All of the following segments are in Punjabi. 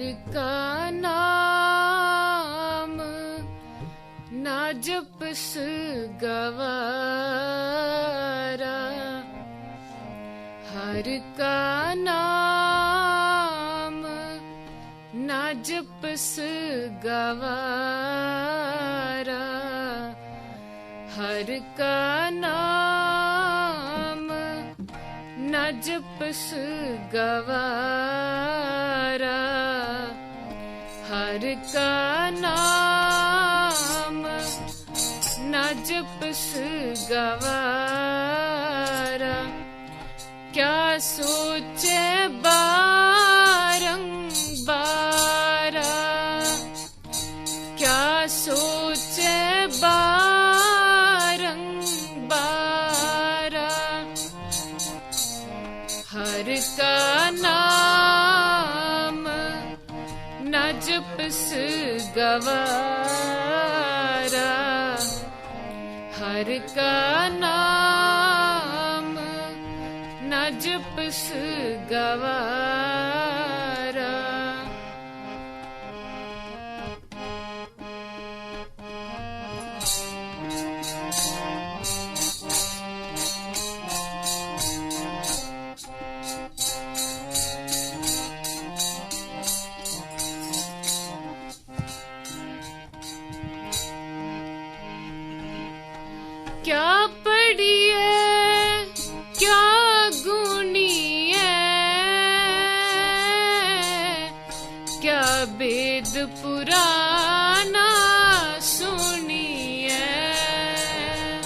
ਹਰ ਕਾ ਨਾਮ ਨਾ ਜਪਸ ਗਵਾਰਾ ਹਰ ਕਾ ਨਾਮ ਨਾ ਜਪਸ ਗਵਾਰਾ ਹਰ ਕਾ ਨਾਮ ਅਜਪਸ ਗਵਾਰਾ। ਹਰ ਕਾ ਨਾਮ ਨਜਪਸ ਗਵਾਰਾ। ਕਿਆ ਸੋਚੇ ਬਾ ਜਪਸ ਗਵਾਰਾ ਹਰ ਕਾ ਨਾਮ ਨਾ ਜਪਸ ਗਵਾਰਾ पुराना सुनी है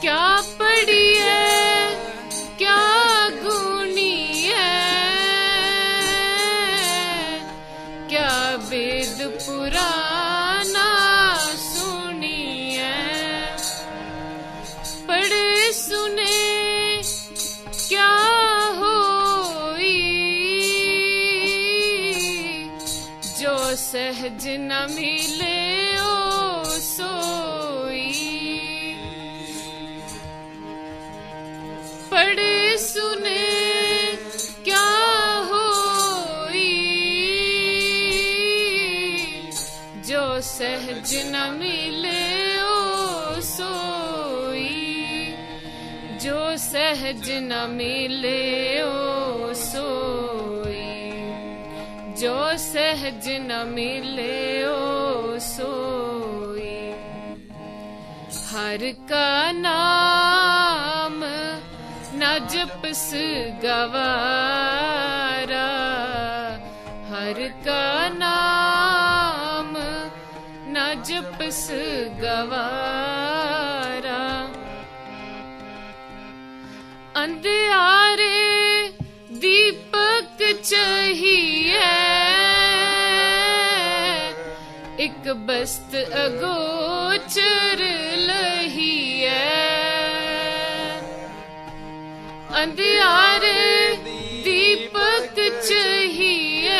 क्या पड़ी है क्या गुनी है क्या वेद पुराना ਮਿਲਿਓ ਸੋਈ ਪੜੇ ਸੁਨੇ ਸਹਿਜ ਨ ਮਿਲਿਓ ਸੋਈ ਜੋ ਸਹਿਜ ਨ ਮਿਲਿਓ ਸੋਈ ਜੋ ਸਹਜ ਨ ਮਿਲਿਓ ਸੋਈ। ਹਰ ਕਾ ਨਾਮ ਨਾ ਜਪਸ ਗਵਾਰਾ। ਹਰ ਕਾ ਨਾਮ ਨਾ ਜਪਸ ਗਵਾਰਾ। ਅੰਧਿਆਰੇ ਦੀਪਕ ਚਹੀ ਇੱਕ ਬਸਤ ਅਗੋਚਰ ਲਹੀਐ। ਅੰਧਿਆਰ ਦੀਪਕ ਚਹੀਐ।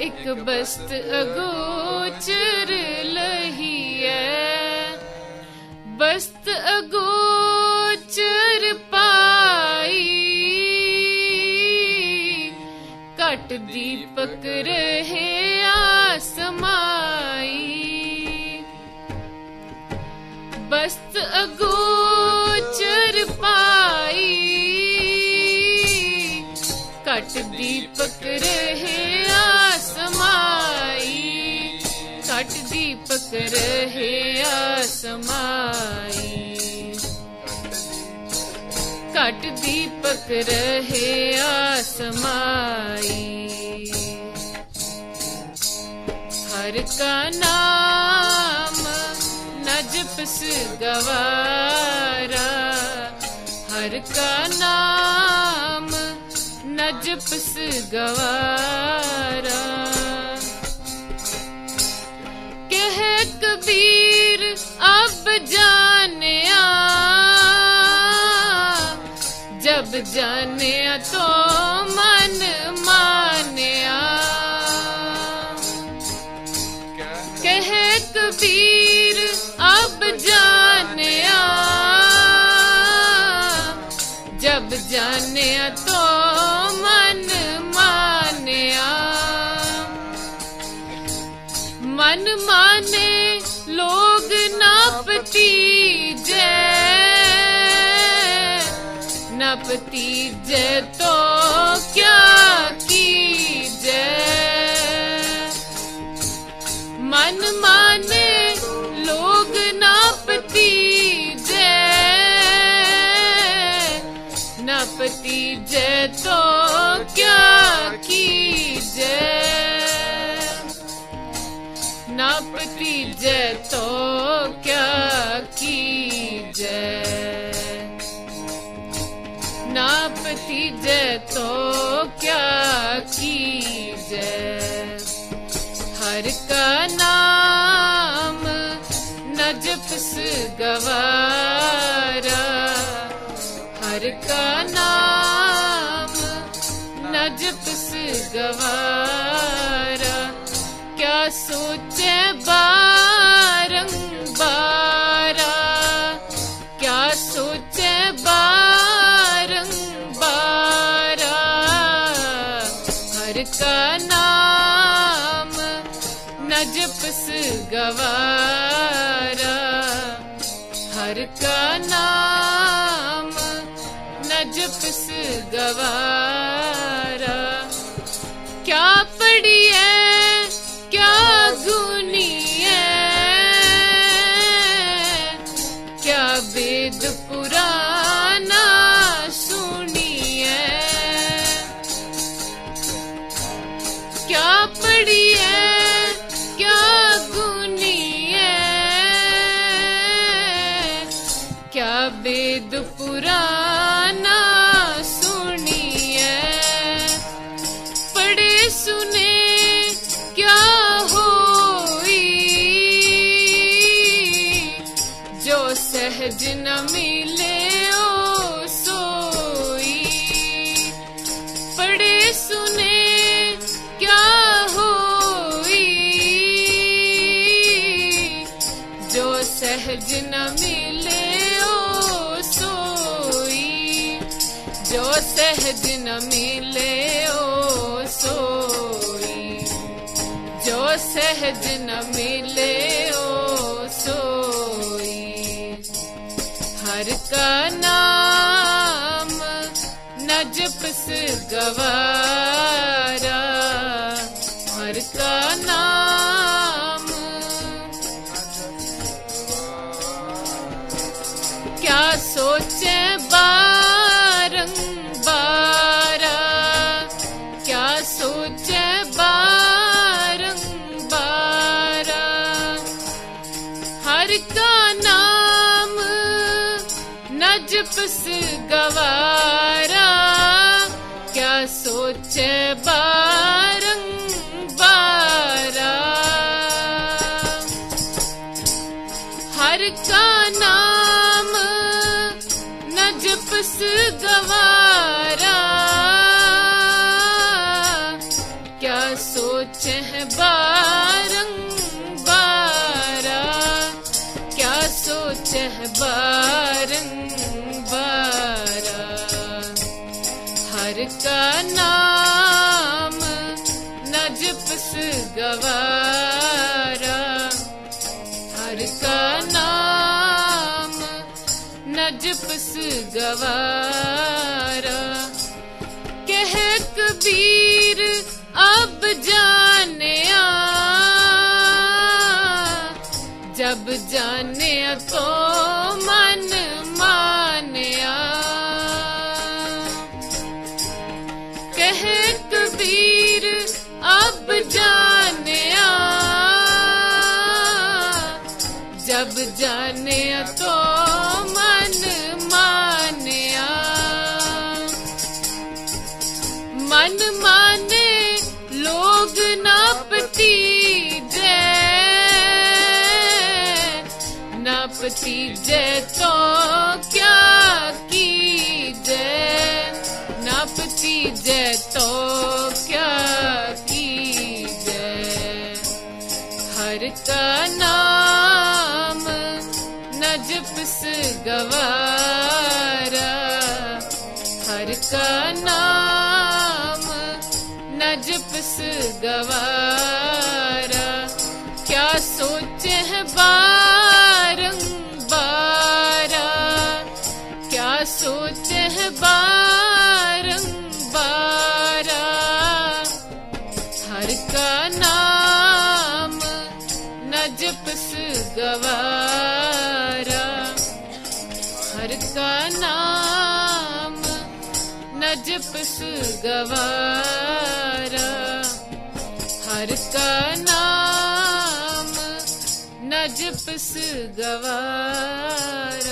ਇੱਕ ਬਸਤ ਅਗੋਚਰ ਲਹੀਐ। ਬਸਤ ਅਗੋਚਰ ਪਾਈ। ਘਟ ਦੀਪਕ ਦੀਪਕ ਰਹੇ ਆਸਮਾਈ ਘਟ ਦੀਪਕ ਰਹੇ ਆਸਮਾਈ ਘਟ ਦੀਪਕ ਰਹੇ ਆਸਮਾਈ ਹਰ ਕਾ ਨਾਮ ਨਜਪਸ ਗਵਾਰਾ ਹਰ ਕਾ ਨਾਮ ਜਪਸ ਗਵਾਰਾ ਕਹ ਕਬੀਰ ਅਬ ਜਾਣਿਆ ਜਬ ਜਾਣਿਆ ਤੋ ਮਨ ਮਾਨਿਆ ਕਹ ਕਬੀਰ तीजे तो क्या कीजे मन माने लोग नापती जे नापती जे तो क्या कीजे नापती जे तो क्या कीजे नापती जे तो क्या कीजे हर का नाम न जपस गवारा हर का नाम न जपस गवारा क्या सोचे बारंबारा ਸਵਾਰਾ ਹਰ ਕਾ ਨਾਮ ਨਜਪਸ ਗਵਾ सुने क्या होई? जो सहज न मिले ओ सोई। पढ़े सुने क्या होई? जो सहज न मिले ओ सोई। जो सहज न मिले ਸਹਿਜ ਨ ਮਿਲਿਓ ਸੋਈ। ਹਰ ਕਾ ਨਾਮ ਨਜਪਸ ਗਵਾਰਾ। ਹਰ ਕਾ ਨਾਮ ਕਿਆ ਸੋਚੇ ਬਾਰੰ ਬਾਰਾ ਕਿਆ ਸੋਚੇ ਬਾਰ ਨਫਸ ਗਵਾਰਾ ਕਿਆ ਸੋਚੇ ਬਾਰੰ ਬਾਰਾ ਹਰ ਕਾ ਨਾਮ ਨਜਪਸ ਗਵਾਰਾ ਹਰ ਕਾ ਨਾਮ ਨਜਪਸ ਗਵਾਰਾ। ਹਰ ਕਾ ਨਾਮ ਨਜਪਸ ਗਵਾਰਾ। जब जाने तो मन मानया मन माने ਬਸ ਗਵਾਰਾ ਕਿਆ ਸੋਚੇ ਬਾਰੰਬਾਰਾ ਕਿਆ ਸੋਚੇ ਬਾਰੰਬਾਰਾ ਹਰ ਕਾ ਨਾਮ ਨਜਪਸ ਗਵਾਰਾ ਹਰ ਕਾ ਨਾਮ ਨਜਪਸ ਗਵਾਰਾ हर का नाम न जपस गवारा